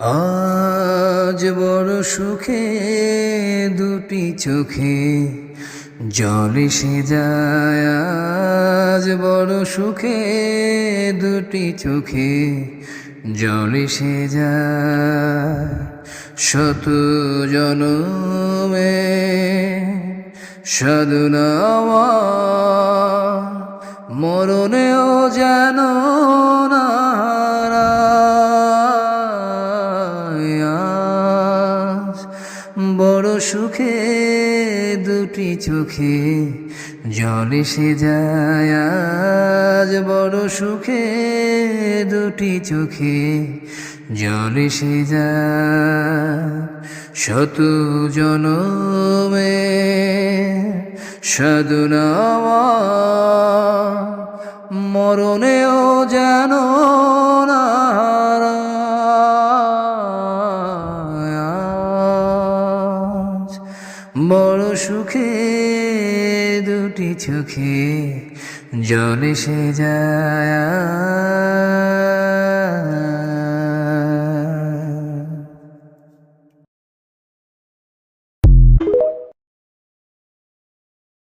আজ বড় সুখে দুটি চোখে জল এসে যায়। আজ বড় সুখে দুটি চোখে জল এসে যায়। শত জনমে সাধুনামা মরণেও যেন বড় সুখে, দুটি চোখে জল এসে যায়। বড় সুখে, দুটি চোখে জল এসে যায়। শত জনমে সাধুনামা মরণেও যেন না বড় সুখে দুটি চোখে জলে সে যায়